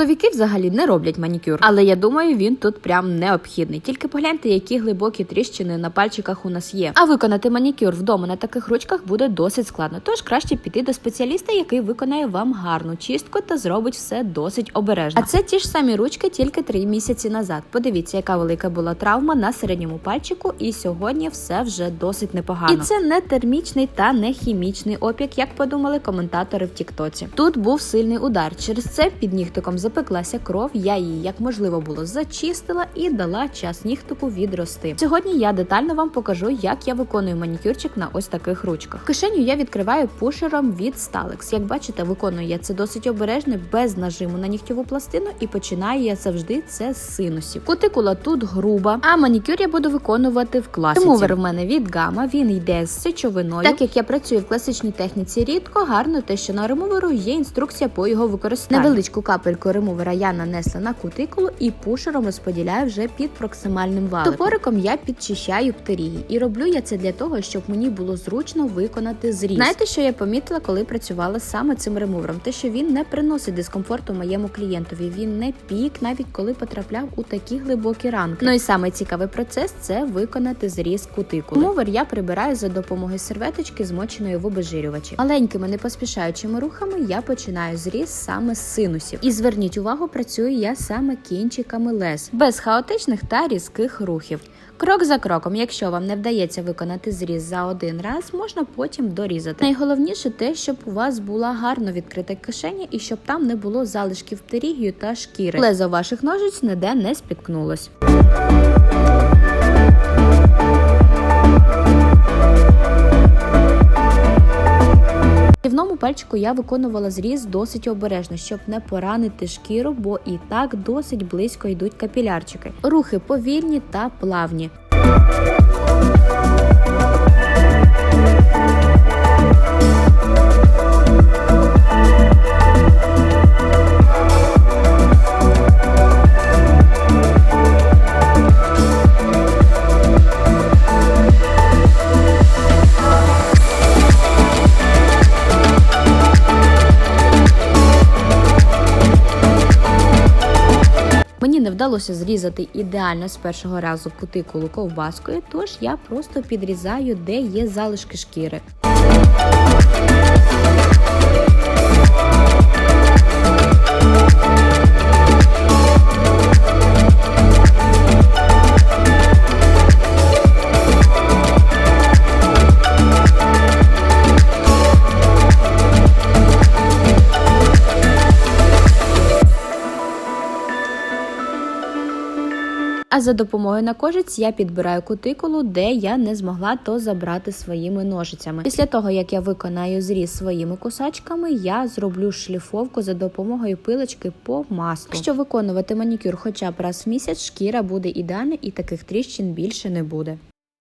Чоловіки взагалі не роблять манікюр, але я думаю, він тут прям необхідний. Тільки погляньте, які глибокі тріщини на пальчиках у нас є. А виконати манікюр вдома на таких ручках буде досить складно. Тож краще піти до спеціаліста, який виконає вам гарну чистку та зробить все досить обережно. А це ті ж самі ручки, тільки три місяці назад. Подивіться, яка велика була травма на середньому пальчику, і сьогодні все вже досить непогано. І це не термічний та не хімічний опік, як подумали коментатори в Тіктоці. Тут був сильний удар. Через це під нігтиком запеклася кров. Я її як можливо було зачистила і дала час нігтику відрости. Сьогодні я детально вам покажу, як я виконую манікюрчик на ось таких ручках. Кишеню я відкриваю пушером від Stalex. Як бачите, виконую я це досить обережно, без нажиму на нігтєву пластину, і починаю я завжди це з синусів. Кутикула тут груба, а манікюр я буду виконувати в класиці. Ремувер в мене від гама, він йде з сечовиною. Так як я працюю в класичній техніці рідко, гарно те, що на ремуверу є інструкція по його використанню. Невеличку капельку ремувера я нанесла на кутикулу і пушером розподіляю вже під проксимальним валиком. Топориком я підчищаю птерії, і роблю я це для того, щоб мені було зручно виконати зріз. Знаєте, що я помітила, коли працювала саме цим ремувером? Те, що він не приносить дискомфорту моєму клієнтові. Він не пік, навіть коли потрапляв у такі глибокі ранки. Ну і саме цікавий процес це виконати зріз кутикули. Ремувер я прибираю за допомогою серветочки, змоченої в обезжирювачі. Маленькими не поспішаючими рухами я починаю зріз саме з синусів. І зверніть увагу, працюю я саме кінчиками лез, без хаотичних та різких рухів. Крок за кроком, якщо вам не вдається виконати зріз за один раз, можна потім дорізати. Найголовніше те, щоб у вас була гарно відкрита кишеня і щоб там не було залишків птерігію та шкіри. Лезо ваших ножиць ніде не спіткнулось. Рівному пальчику я виконувала зріз досить обережно, щоб не поранити шкіру, бо і так досить близько йдуть капілярчики. Рухи повільні та плавні. Мені не вдалося зрізати ідеально з першого разу кутикулу ковбаскою, тож я просто підрізаю, де є залишки шкіри. А за допомогою накожиць я підбираю кутикулу, де я не змогла то забрати своїми ножицями. Після того, як я виконаю зріз своїми кусачками, я зроблю шліфовку за допомогою пилочки по маслу. Якщо виконувати манікюр хоча б раз в місяць, шкіра буде ідеальна і таких тріщин більше не буде.